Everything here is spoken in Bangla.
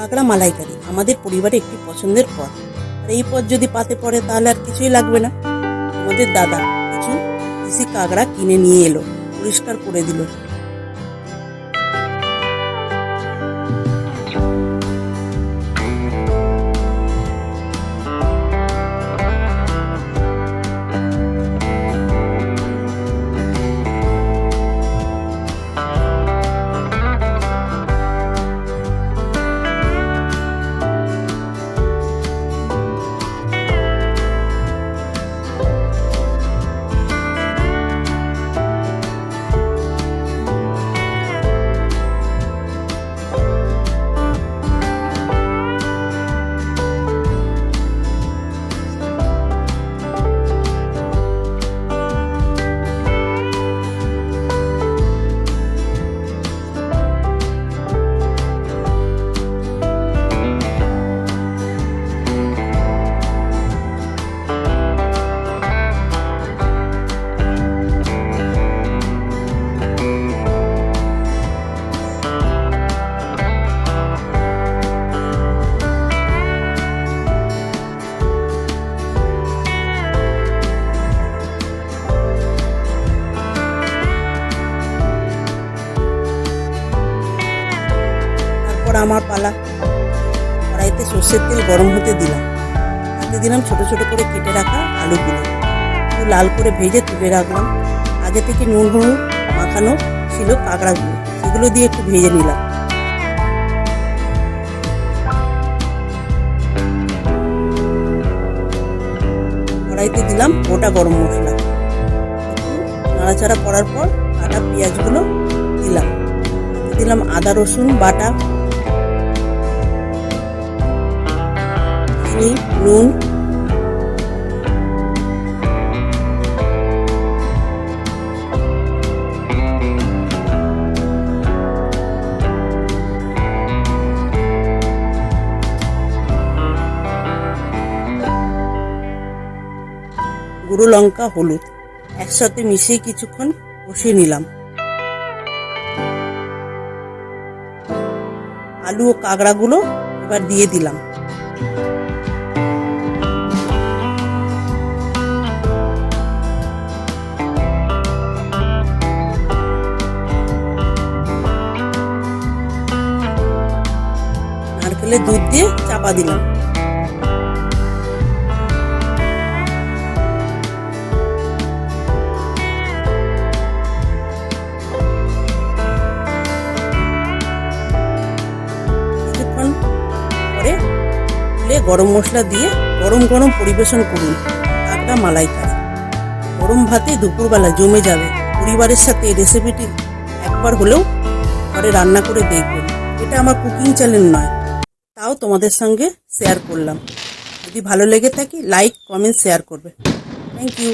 কাঁকড়া মালাইকারি আমাদের পরিবারে একটি পছন্দের পদ। আর এই পদ যদি পাতে পড়ে, তাহলে আর কিছুই লাগবে না। আমাদের দাদা কিছু কাঁকড়া কিনে নিয়ে এলো, পরিষ্কার করে দিল। তারপর আমার পালা। কড়াইতে সর্ষের তেল গরম হতে দিলাম। তাতে দিলাম ছোট ছোট করে কেটে রাখা আলুগুলো। একটু লাল করে ভেজে তুলে রাখলাম। আগে থেকে নুন, হলুদ মাখানো ছিল কাঁকড়াগুলো। সেগুলো দিয়ে একটু ভেজে নিলাম। কড়াইতে দিলাম গোটা গরম মশলা। নাড়াচাড়া করার পর কাটা পেঁয়াজগুলো দিলাম। দিলাম আদা, রসুন, বাটা চিনি নুন। গুঁড়ো লঙ্কা, হলুদ। একসাথে মিশিয়ে কিছুক্ষণ কষিয়ে নিলাম। আলু ও কাঁকড়াগুলো এবার দিয়ে দিলাম। নারকেলের দুধ দিয়ে চাপা দিলাম। গরম মশলা দিয়ে গরম গরম পরিবেশন করুন। কাঁকড়া মালাইকারি। গরম ভাতে দুপুরবেলা জমে যাবে পরিবারের সাথে এই রেসিপিটি একবার হলেও ঘরে রান্না করে দেখবেন। এটা আমার কুকিং চ্যানেল নয়, তাও তোমাদের সঙ্গে শেয়ার করলাম। যদি ভালো লেগে থাকে লাইক কমেন্ট শেয়ার করবে। Thank you